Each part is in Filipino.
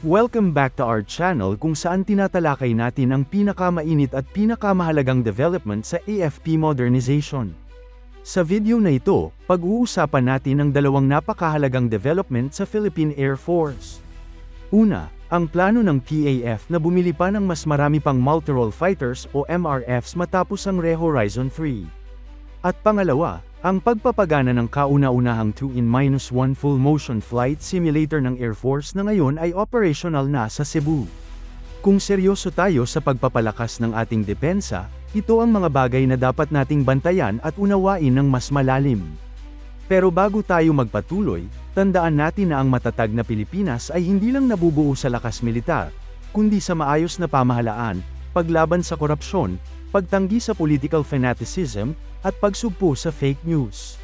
Welcome back to our channel kung saan tinatalakay natin ang pinakamainit at pinakamahalagang development sa AFP modernization. Sa video na ito, pag-uusapan natin ang dalawang napakahalagang development sa Philippine Air Force. Una, ang plano ng PAF na bumili pa ng mas marami pang multirole fighters o MRFs matapos ang Re-Horizon 3. At pangalawa, ang pagpapagana ng kauna-unahang 2-in-1 full motion flight simulator ng Air Force na ngayon ay operational na sa Cebu. Kung seryoso tayo sa pagpapalakas ng ating depensa, ito ang mga bagay na dapat nating bantayan at unawain ng mas malalim. Pero bago tayo magpatuloy, tandaan natin na ang matatag na Pilipinas ay hindi lang nabubuo sa lakas militar, kundi sa maayos na pamahalaan, paglaban sa korupsyon, pagtanggi sa political fanaticism, at pagsugpo sa fake news.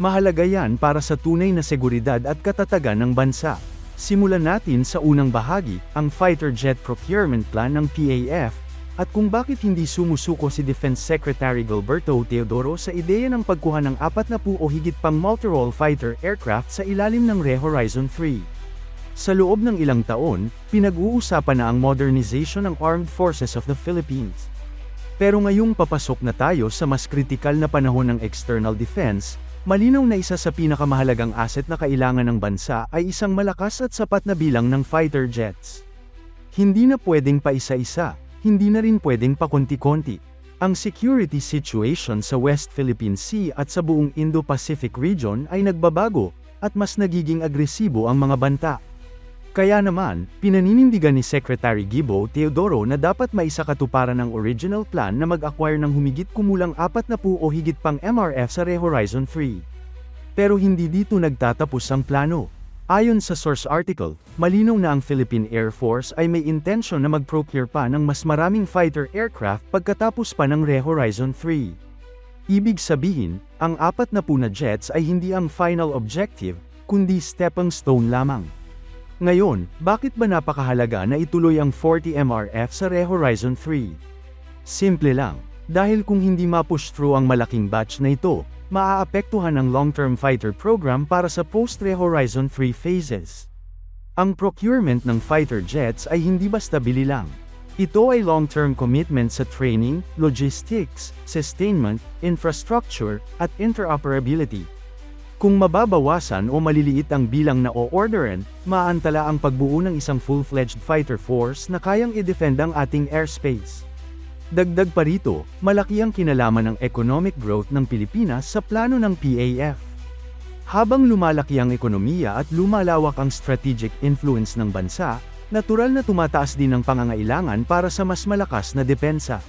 Mahalaga yan para sa tunay na seguridad at katatagan ng bansa. Simulan natin sa unang bahagi, ang fighter jet procurement plan ng PAF, at kung bakit hindi sumusuko si Defense Secretary Gilberto Teodoro sa ideya ng pagkuha ng apat na o higit pang multirole fighter aircraft sa ilalim ng Re-Horizon 3. Sa loob ng ilang taon, pinag-uusapan na ang modernization ng Armed Forces of the Philippines. Pero ngayong papasok na tayo sa mas kritikal na panahon ng external defense, malinaw na isa sa pinakamahalagang asset na kailangan ng bansa ay isang malakas at sapat na bilang ng fighter jets. Hindi na pwedeng pa isa-isa, hindi na rin pwedeng pa konti-konti. Ang security situation sa West Philippine Sea at sa buong Indo-Pacific region ay nagbabago, at mas nagiging agresibo ang mga banta. Kaya naman, pinaninindigan ni Secretary Gibo Teodoro na dapat maisakatuparan ang original plan na mag-acquire ng humigit kumulang apat na po o higit pang MRF sa Re-Horizon 3. Pero hindi dito nagtatapos ang plano. Ayon sa source article, malinaw na ang Philippine Air Force ay may intensyon na mag-procure pa ng mas maraming fighter aircraft pagkatapos pa ng Re-Horizon 3. Ibig sabihin, ang apat na po na jets ay hindi ang final objective, kundi stepping stone lamang. Ngayon, bakit ba napakahalaga na ituloy ang 40 MRF sa Re-Horizon 3? Simple lang, dahil kung hindi ma-push through ang malaking batch na ito, maaapektuhan ang long-term fighter program para sa post-Re-Horizon 3 phases. Ang procurement ng fighter jets ay hindi basta bili lang. Ito ay long-term commitment sa training, logistics, sustainment, infrastructure, at interoperability. Kung mababawasan o maliliit ang bilang na o-orderan, maantala ang pagbuo ng isang full-fledged fighter force na kayang i-defend ang ating airspace. Dagdag pa rito, malaki ang kinalaman ng economic growth ng Pilipinas sa plano ng PAF. Habang lumalaki ang ekonomiya at lumalawak ang strategic influence ng bansa, natural na tumataas din ang pangangailangan para sa mas malakas na depensa.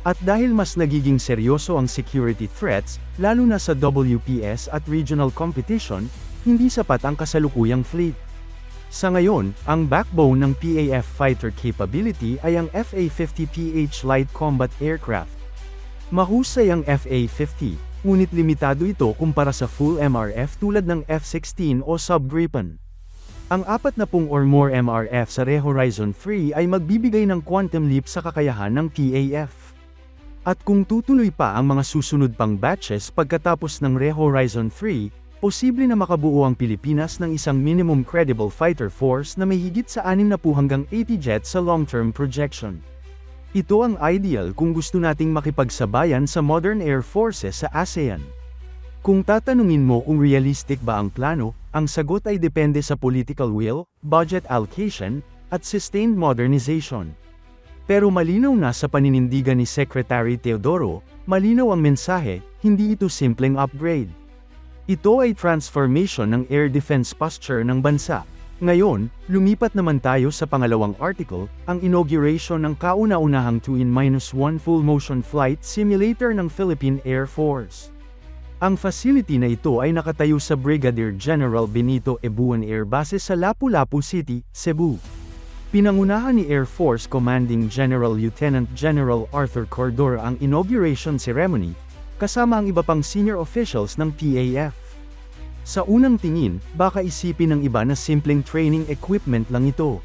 At dahil mas nagiging seryoso ang security threats, lalo na sa WPS at regional competition, hindi sapat ang kasalukuyang fleet. Sa ngayon, ang backbone ng PAF fighter capability ay ang FA-50PH Light Combat Aircraft. Mahusay ang FA-50, ngunit limitado ito kumpara sa full MRF tulad ng F-16 o Sub Gripen. Ang apat na pung or more MRF sa Re-Horizon 3 ay magbibigay ng quantum leap sa kakayahan ng PAF. At kung tutuloy pa ang mga susunod pang batches pagkatapos ng Re-Horizon 3, posible na makabuo ang Pilipinas ng isang minimum credible fighter force na may higit sa 60 hanggang 80 jets sa long-term projection. Ito ang ideal kung gusto nating makipagsabayan sa modern air forces sa ASEAN. Kung tatanungin mo kung realistic ba ang plano, ang sagot ay depende sa political will, budget allocation, at sustained modernization. Pero malinaw na sa paninindigan ni Secretary Teodoro, malinaw ang mensahe, hindi ito simpleng upgrade. Ito ay transformation ng air defense posture ng bansa. Ngayon, lumipat naman tayo sa pangalawang article, ang inauguration ng kauna-unahang 2-in-1 full motion flight simulator ng Philippine Air Force. Ang facility na ito ay nakatayo sa Brigadier General Benito Ebuan Air Base sa Lapu-Lapu City, Cebu. Pinangunahan ni Air Force Commanding General Lieutenant General Arthur Cordor ang inauguration ceremony, kasama ang iba pang senior officials ng PAF. Sa unang tingin, baka isipin ng iba na simpleng training equipment lang ito.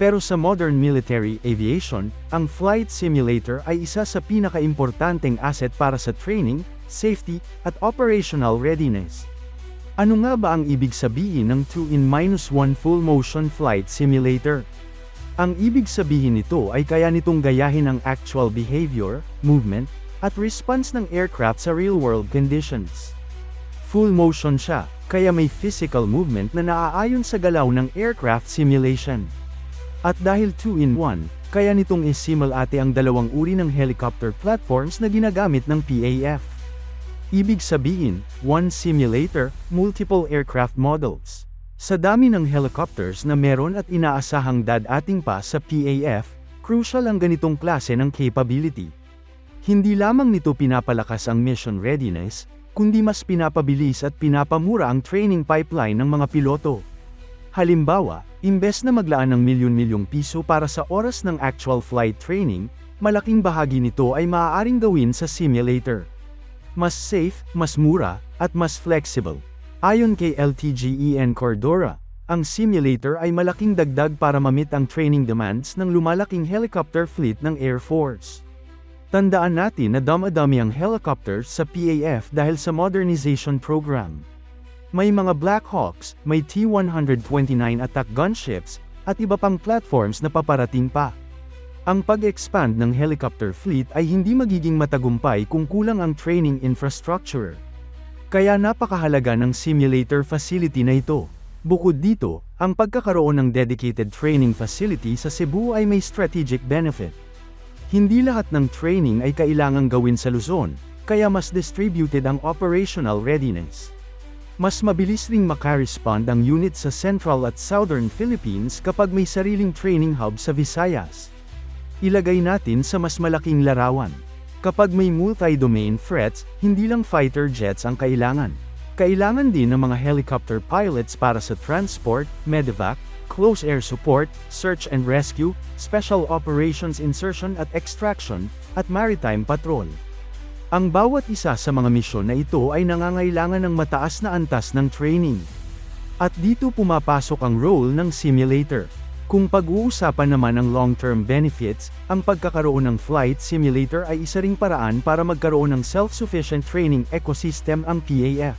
Pero sa modern military aviation, ang flight simulator ay isa sa pinakaimportanteng asset para sa training, safety, at operational readiness. Ano nga ba ang ibig sabihin ng 2-in-1 full motion flight simulator? Ang ibig sabihin nito ay kaya nitong gayahin ang actual behavior, movement, at response ng aircraft sa real-world conditions. Full motion siya, kaya may physical movement na naaayon sa galaw ng aircraft simulation. At dahil 2-in-1, kaya nitong isimulate ang dalawang uri ng helicopter platforms na ginagamit ng PAF. Ibig sabihin, one simulator, multiple aircraft models. Sa dami ng helicopters na meron at inaasahang dadating pa sa PAF, crucial ang ganitong klase ng capability. Hindi lamang nito pinapalakas ang mission readiness, kundi mas pinapabilis at pinapamura ang training pipeline ng mga piloto. Halimbawa, imbes na maglaan ng milyon-milyong piso para sa oras ng actual flight training, malaking bahagi nito ay maaaring gawin sa simulator. Mas safe, mas mura, at mas flexible. Ayon kay LTGEN Cordora, ang simulator ay malaking dagdag para mamit ang training demands ng lumalaking helicopter fleet ng Air Force. Tandaan natin na damadami ang helicopters sa PAF dahil sa modernization program. May mga Black Hawks, may T-129 attack gunships, at iba pang platforms na paparating pa. Ang pag-expand ng helicopter fleet ay hindi magiging matagumpay kung kulang ang training infrastructure. Kaya napakahalaga ng simulator facility na ito. Bukod dito, ang pagkakaroon ng dedicated training facility sa Cebu ay may strategic benefit. Hindi lahat ng training ay kailangang gawin sa Luzon, kaya mas distributed ang operational readiness. Mas mabilis ring makarespond ang unit sa Central at Southern Philippines kapag may sariling training hub sa Visayas. Ilagay natin sa mas malaking larawan. Kapag may multi-domain threats, hindi lang fighter jets ang kailangan. Kailangan din ng mga helicopter pilots para sa transport, medevac, close air support, search and rescue, special operations insertion at extraction, at maritime patrol. Ang bawat isa sa mga misyon na ito ay nangangailangan ng mataas na antas ng training. At dito pumapasok ang role ng simulator. Kung pag-uusapan naman ang long-term benefits, ang pagkakaroon ng flight simulator ay isa ring paraan para magkaroon ng self-sufficient training ecosystem ang PAF.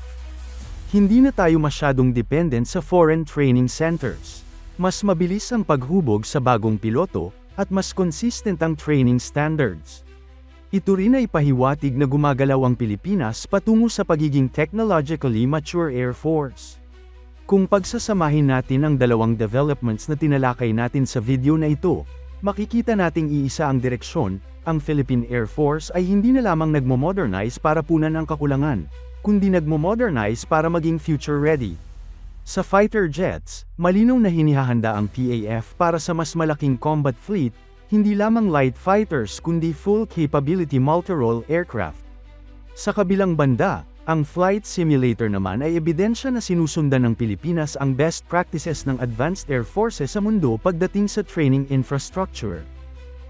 Hindi na tayo masyadong dependent sa foreign training centers. Mas mabilis ang paghubog sa bagong piloto, at mas consistent ang training standards. Ito rin ay pahiwatig na gumagalaw ang Pilipinas patungo sa pagiging technologically mature Air Force. Kung pagsasamahin natin ang dalawang developments na tinalakay natin sa video na ito, makikita nating iisa ang direksyon, ang Philippine Air Force ay hindi na lamang nagmo-modernize para punan ang kakulangan, kundi nagmo-modernize para maging future-ready. Sa fighter jets, malinaw na hinihahanda ang PAF para sa mas malaking combat fleet, hindi lamang light fighters kundi full capability multi-role aircraft. Sa kabilang banda, ang flight simulator naman ay ebidensya na sinusundan ng Pilipinas ang best practices ng advanced air forces sa mundo pagdating sa training infrastructure.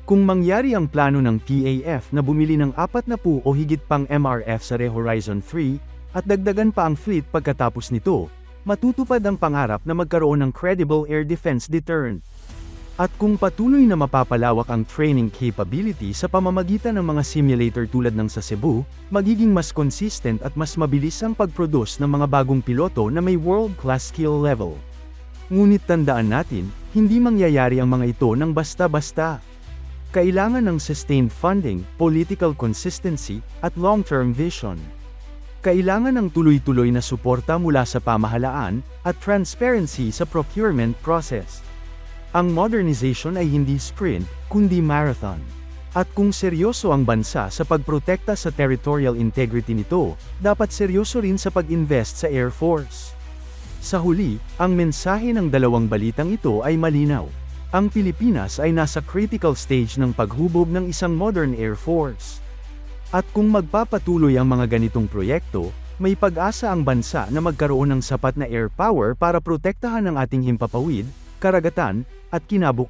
Kung mangyari ang plano ng PAF na bumili ng 40 o higit pang MRF sa Re Horizon 3, at dagdagan pa ang fleet pagkatapos nito, matutupad ang pangarap na magkaroon ng credible air defense deterrent. At kung patuloy na mapapalawak ang training capability sa pamamagitan ng mga simulator tulad ng sa Cebu, magiging mas consistent at mas mabilis ang pag-produce ng mga bagong piloto na may world-class skill level. Ngunit tandaan natin, hindi mangyayari ang mga ito ng basta-basta. Kailangan ng sustained funding, political consistency, at long-term vision. Kailangan ng tuloy-tuloy na suporta mula sa pamahalaan, at transparency sa procurement process. Ang modernization ay hindi sprint, kundi marathon. At kung seryoso ang bansa sa pagprotekta sa territorial integrity nito, dapat seryoso rin sa pag-invest sa Air Force. Sa huli, ang mensahe ng dalawang balitang ito ay malinaw. Ang Pilipinas ay nasa critical stage ng paghubog ng isang modern Air Force. At kung magpapatuloy ang mga ganitong proyekto, may pag-asa ang bansa na magkaroon ng sapat na air power para protektahan ang ating himpapawid, karagatan, at kinabuk